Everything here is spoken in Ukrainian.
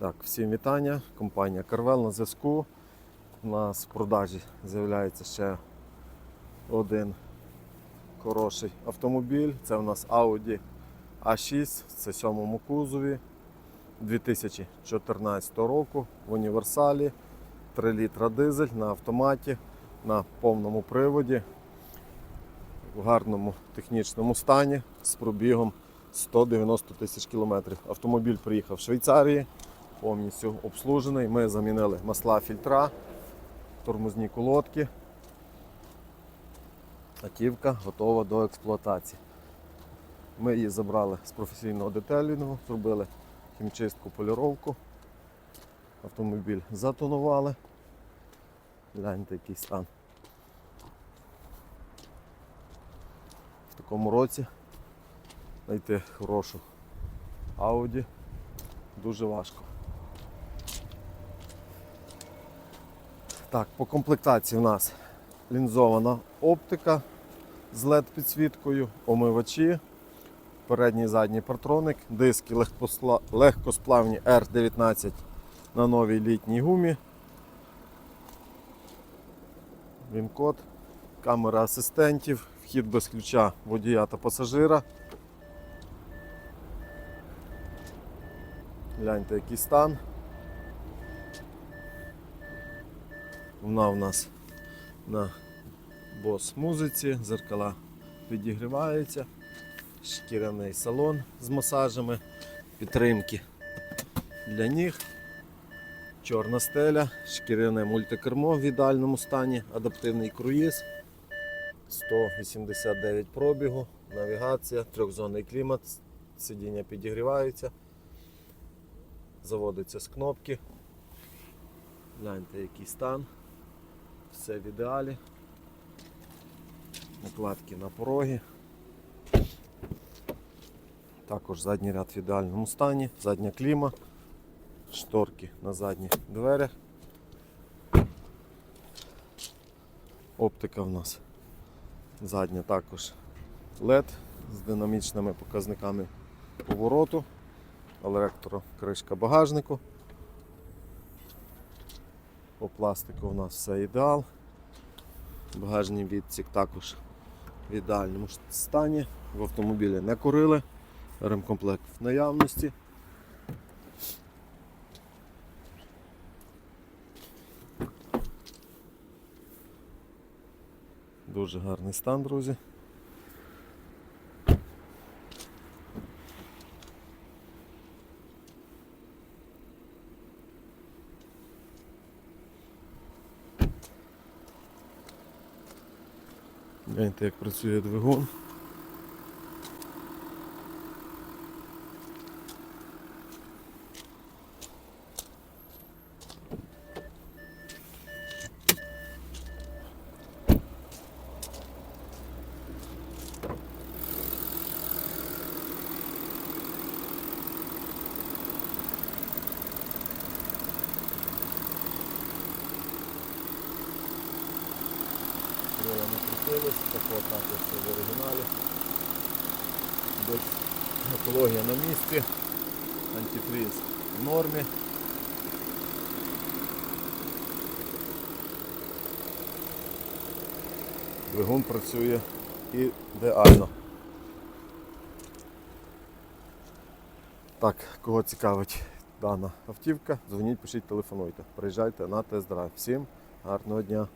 Так, всім вітання. Компанія Карвел на зв'язку. У нас в продажі з'являється ще один хороший автомобіль. Це у нас Audi A6, це сьомому кузові 2014 року в універсалі. 3 літра дизель на автоматі, на повному приводі, в гарному технічному стані з пробігом 190 тисяч кілометрів. Автомобіль приїхав з Швейцарії, повністю обслужений. Ми замінили масла фільтра, тормозні колодки. Автівка готова до експлуатації. Ми її забрали з професійного детелінгу, зробили хімчистку, поліровку. Автомобіль затонували. Гляньте, який стан. В такому році знайти хорошу Audi дуже важко. Так, по комплектації у нас лінзована оптика з LED підсвіткою, омивачі, передній і задній партроник, диски легкосплавні R19 на новій літній гумі. Він-код, камера асистентів, вхід без ключа водія та пасажира. Гляньте, який стан. Вона в нас на бос музиці, зеркала підігріваються, шкіряний салон з масажами, підтримки для ніг, чорна стеля, шкіряне мультикермо в ідеальному стані, адаптивний круїз, 189 пробігу, навігація, трьохзонний клімат, сидіння підігріваються, заводиться з кнопки. Гляньте, який стан. Все в ідеалі. Накладки на пороги. Також задній ряд в ідеальному стані, задня кліма, шторки на задніх дверях. Оптика в нас задня також LED з динамічними показниками повороту, електрокришка багажнику. По пластику у нас все ідеал. Багажний відсік також в ідеальному стані. В автомобілі не курили. Ремкомплект в наявності. Дуже гарний стан, друзі. Гляньте, як працює двигун. Крила не крутились, також все в оригіналі. Десь екологія на місці, антифріз в нормі. Двигун працює ідеально. Так, кого цікавить дана автівка, дзвоніть, пишіть, телефонуйте. Приїжджайте на тест-драйв. Всім гарного дня!